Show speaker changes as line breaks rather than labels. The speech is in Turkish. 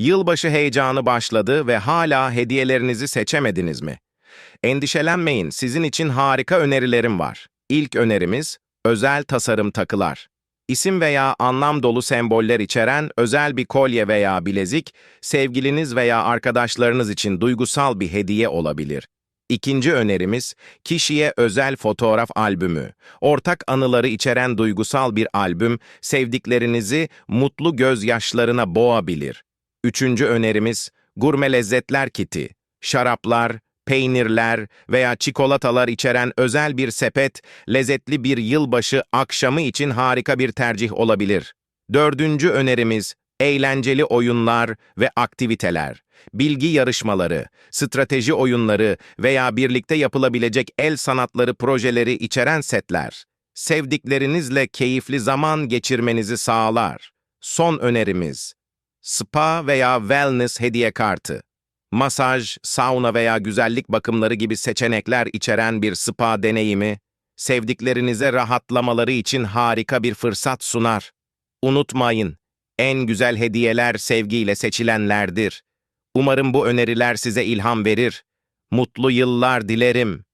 Yılbaşı heyecanı başladı ve hala hediyelerinizi seçemediniz mi? Endişelenmeyin, sizin için harika önerilerim var. İlk önerimiz, özel tasarım takılar. İsim veya anlam dolu semboller içeren özel bir kolye veya bilezik, sevgiliniz veya arkadaşlarınız için duygusal bir hediye olabilir. İkinci önerimiz, kişiye özel fotoğraf albümü. Ortak anıları içeren duygusal bir albüm, sevdiklerinizi mutlu gözyaşlarına boğabilir. Üçüncü önerimiz, gurme lezzetler kiti. Şaraplar, peynirler veya çikolatalar içeren özel bir sepet, lezzetli bir yılbaşı akşamı için harika bir tercih olabilir. Dördüncü önerimiz, eğlenceli oyunlar ve aktiviteler. Bilgi yarışmaları, strateji oyunları veya birlikte yapılabilecek el sanatları projeleri içeren setler. Sevdiklerinizle keyifli zaman geçirmenizi sağlar. Son önerimiz, spa veya wellness hediye kartı. Masaj, sauna veya güzellik bakımları gibi seçenekler içeren bir spa deneyimi, sevdiklerinize rahatlamaları için harika bir fırsat sunar. Unutmayın, en güzel hediyeler sevgiyle seçilenlerdir. Umarım bu öneriler size ilham verir. Mutlu yıllar dilerim.